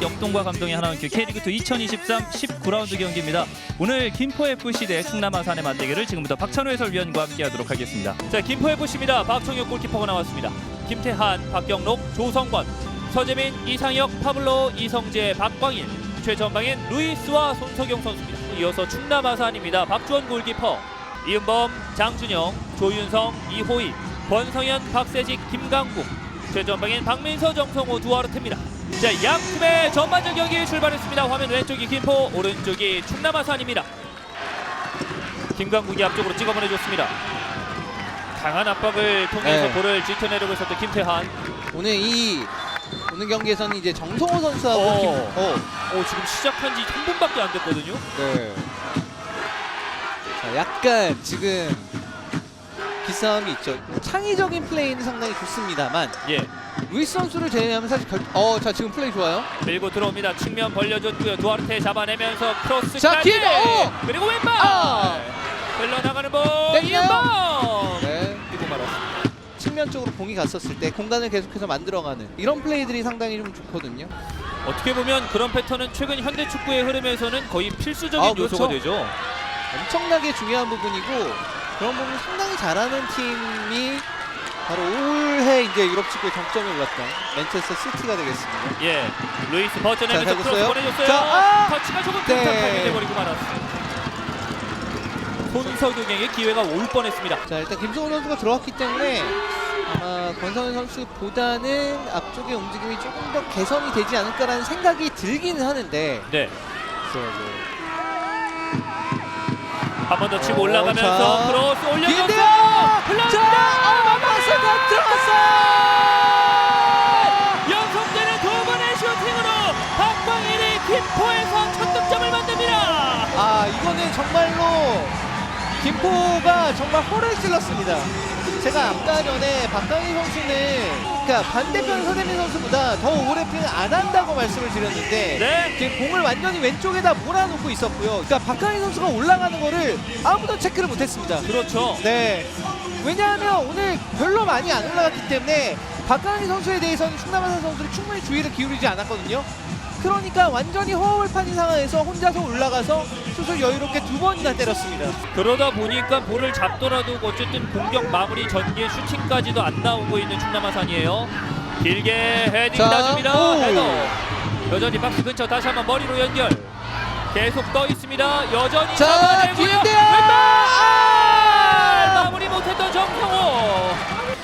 역동과 감동의 하나원큐 K리그2 2023 19라운드 경기입니다. 오늘 김포FC 대 충남 아산의 맞대결을 지금부터 박찬호 해설위원과 함께하도록 하겠습니다. 자, 김포FC입니다. 박청혁 골키퍼가 나왔습니다. 김태한, 박경록, 조성권, 서재민, 이상혁, 파블로, 이성재, 박광일, 최전방엔 루이스와 손석영 선수입니다. 이어서 충남 아산입니다. 박주원 골키퍼, 이은범, 장준영, 조윤성, 이호희, 권성현, 박세직, 김강국, 최전방엔 박민서, 정성호, 두아르트입니다. 자, 양 팀의 전반전 경기 출발했습니다. 화면 왼쪽이 김포, 오른쪽이 충남 아산입니다. 김강국이 앞쪽으로 찍어 보내줬습니다. 강한 압박을 통해서 네. 볼을 짙어내려고 했었던 김태한. 오늘 이 오늘 경기에서는 이제 정성호 선수하고 어. 김, 어, 어, 지금 시작한 지 3분밖에 안 됐거든요. 네. 자, 약간 지금 기싸움이 있죠. 창의적인 플레이는 상당히 좋습니다만 예. 루이스 선수를 제외하면 사실 결... 어, 자 지금 플레이 좋아요. 밀고 들어옵니다. 측면 벌려줬고요. 두아르테 잡아내면서 크로스까지. 자, 기회! 어! 그리고 왼발. 아! 흘러나가는 볼. 때리나요? 이은범. 네. 뛰고 말았습니다. 측면 쪽으로 공이 갔었을 때 공간을 계속해서 만들어가는 이런 플레이들이 상당히 좀 좋거든요. 어떻게 보면 그런 패턴은 최근 현대 축구의 흐름에서는 거의 필수적인 아, 그렇죠. 요소가 되죠. 엄청나게 중요한 부분이고 그런 부분 상당히 잘하는 팀이 바로 올해 이제 유럽 축구의 정점에 올랐던 맨체스터 시티가 되겠습니다. 예. 루이스 자, 크로스. 보내줬어요. 자, 아! 터치가 조금 네. 둔탁하게 돼버리고 말았습니다. 손석영에게 기회가 올 뻔했습니다. 자 일단 김성훈 선수가 들어왔기 때문에 아마 권성현 선수보다는 앞쪽의 움직임이 조금 더 개선이 되지 않을까라는 생각이 들기는 하는데 네. 뭐한번 더 치고 어, 올라가면서 자. 크로스 올려줬어. 기회인데요! 흘러갑니다. 맞았어요. 들어갔어요. 연속되는 두 번의 슈팅으로 박광일이 김포에서 첫 득점을 만듭니다. 아 이거는 정말로 김포가 정말 호를 찔렀습니다. 제가 아까 전에 박강희 선수는 그러니까 반대편 서대민 선수보다 더 오래 핑을 안 한다고 말씀을 드렸는데 네. 지금 공을 완전히 왼쪽에다 몰아놓고 있었고요. 그러니까 박강희 선수가 올라가는 거를 아무도 체크를 못했습니다. 그렇죠. 네. 왜냐하면 오늘 별로 많이 안 올라갔기 때문에 박강희 선수에 대해서는 충남아산 선수를 충분히 주의를 기울이지 않았거든요. 그러니까 완전히 허업을 파는 상황에서 혼자서 올라가서 슛을 여유롭게 두 번이나 때렸습니다. 그러다 보니까 볼을 잡더라도 어쨌든 공격 마무리 전개 슈팅까지도 안 나오고 있는 충남 아산이에요. 길게 헤딩 자, 나줍니다. 오. 헤더. 여전히 박스 근처 다시 한번 머리로 연결. 계속 떠 있습니다. 여전히 자, 잡아내고요. 왼발 아! 못했던 정성호.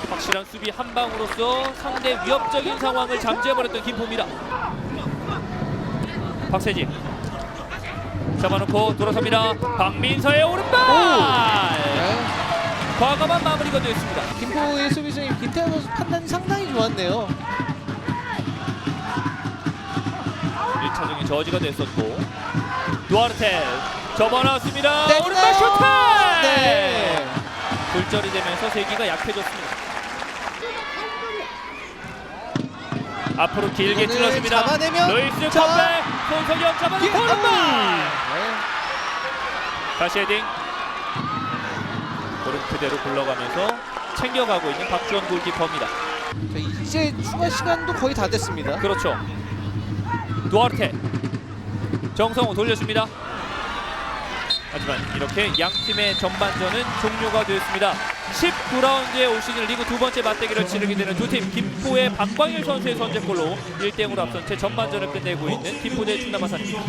확실한 수비 한 방으로써 상대 위협적인 상황을 잠재워버렸던 김포입니다. 박세진 잡아놓고 돌아섭니다. 박민서의 오른발. 네. 과감한 마무리가 되었습니다. 김포의 수비수님 김태현 선수 판단이 상당히 좋았네요. 1차적인 저지가 됐었고 두아르테 접어놨습니다. 오른발 슈팅! 네. 굴절이 되면서 세기가 약해졌습니다. 앞으로 길게 찔렀습니다. 잡아내면 루이스 자. 컴백 손석영 오른발 네. 다시 헤딩 오른 그대로 굴러가면서 챙겨가고 있는 박주원 골키퍼입니다. 자, 이제 추가 시간도 거의 다 됐습니다. 그렇죠. 두아르테 정성호 돌려줍니다. 하지만 이렇게 양 팀의 전반전은 종료가 되었습니다. 19라운드에 올 시즌 리그 두 번째 맞대결을 치르게 되는 두 팀 김포의 박광일 선수의 선제골로 1대0으로 앞선 채 전반전을 끝내고 있는 김포 대 충남 아산입니다.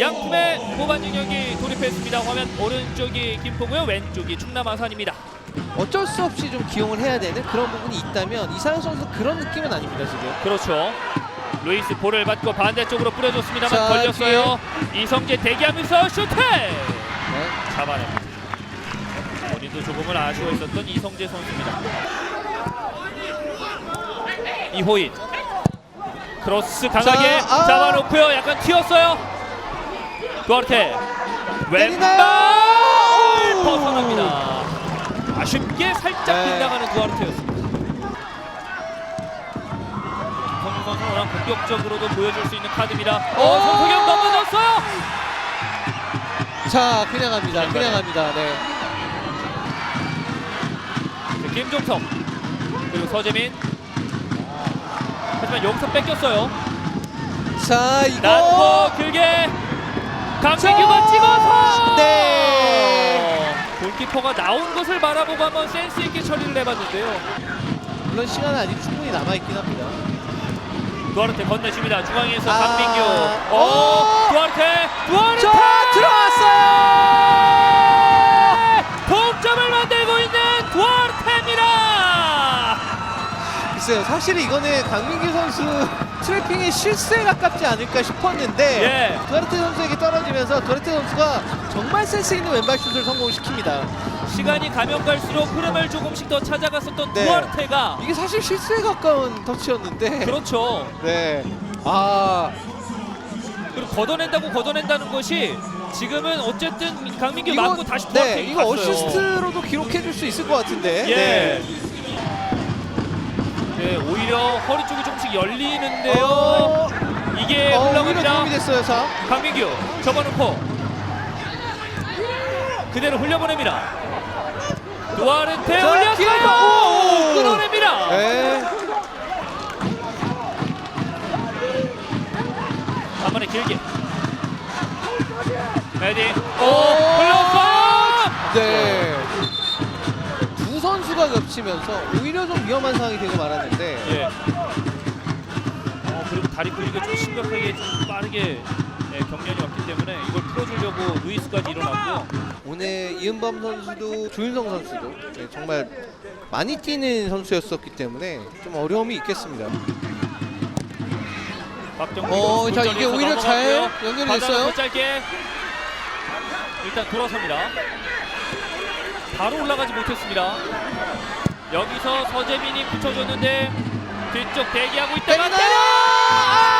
양 팀의 후반전 경기 돌입했습니다. 화면 오른쪽이 김포고요, 왼쪽이 충남 아산입니다. 어쩔 수 없이 좀 기용을 해야 되는 그런 부분이 있다면 이상현 선수 그런 느낌은 아닙니다 지금. 그렇죠. 루이스 볼을 받고 반대쪽으로 뿌려줬습니다만 자, 걸렸어요. 이성재 대기하면서 슈팅! 네. 잡아냅니다. 본인도 조금은 아쉬워했었던 이성재 선수입니다. 이호인 크로스 강하게 자, 아. 잡아놓고요. 약간 튀었어요. 두아르테 왼발? 벗어납니다. 아쉽게 살짝 네. 빗나가는 두아르테였습니다. 김성준 워낙 공격적으로도 보여줄 수 있는 카드입니다. 어, 오! 손석영 넘어졌어요. 자 그냥 갑니다. 그냥 갑니다. 네. 김종석 그리고 서재민 하지만 여기서 뺏겼어요. 자 이거 낮고 길게 강민규가 자, 찍어서 네. 골키퍼가 나온 것을 바라보고 한번 센스 있게 처리를 해봤는데요. 물론 시간은 아직 충분히 남아 있긴 합니다. 두아르테 건네줍니다. 중앙에서 아. 강민규. 오. 오, 두아르테, 두아르테 자 들어왔어요. 동점을 만들고 있는 두아르테입니다. 글쎄요 사실 이거는 강민규 선수 트래핑의 실수에 가깝지 않을까 싶었는데 예. 두아르테 선수에게 떨어지면서 두아르테 선수가 정말 센스 있는 왼발 슛을 성공시킵니다. 시간이 가면 갈수록 흐름을 조금씩 더 찾아갔었던 네. 두아르테가 이게 사실 실수에 가까운 터치였는데 그렇죠. 네. 아 그리고 걷어낸다고 걷어낸다는 것이 지금은 어쨌든 강민규 이거 맞고 다시 두아르테 네 이거 어시스트로도 기록해 줄 수 있을 것 같은데. 예. 네. 네, 오히려 허리 쪽이 조금씩 열리는데요. 어, 이게 어, 오히려 올라갑니다. 도움이 됐어요, 자. 강민규 접어놓고 그대로 흘려보냅니다. 두아르테 자, 올렸어요. 기회가- 오, 오! 끊어냅니다. 네. 한 번에 길게. 메디. 오, 오! 흘렀어요. 네. 두 선수가 겹치면서 오히려 좀 위험한 상황이 되고 말았는데 예. 어, 그리고 다리 풀리가 좀 심각하게 좀 빠르게 네, 경련이 왔기 때문에 이걸 풀어주려고 루이스까지 일어났고 오늘 이은범 선수도 조윤성 선수도 네, 정말 많이 뛰는 선수였었기 때문에 좀 어려움이 있겠습니다. 어, 자, 이게 오히려 잘 넘어갔고요. 연결이 받아놓고 됐어요. 짧게 일단 돌아섭니다. 바로 올라가지 못했습니다. 여기서 서재민이 붙여줬는데 뒤쪽 대기하고 있다가 때리나요? 때려!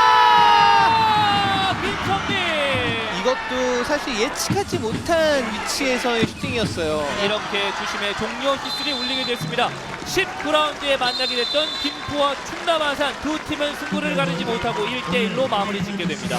이것도 사실 예측하지 못한 위치에서의 슈팅이었어요. 이렇게 주심의 종료 기술이 울리게 됐습니다. 19라운드에 만나게 됐던 김포와 충남 아산 두 팀은 승부를 가르지 못하고 1대1로 마무리 짓게 됩니다.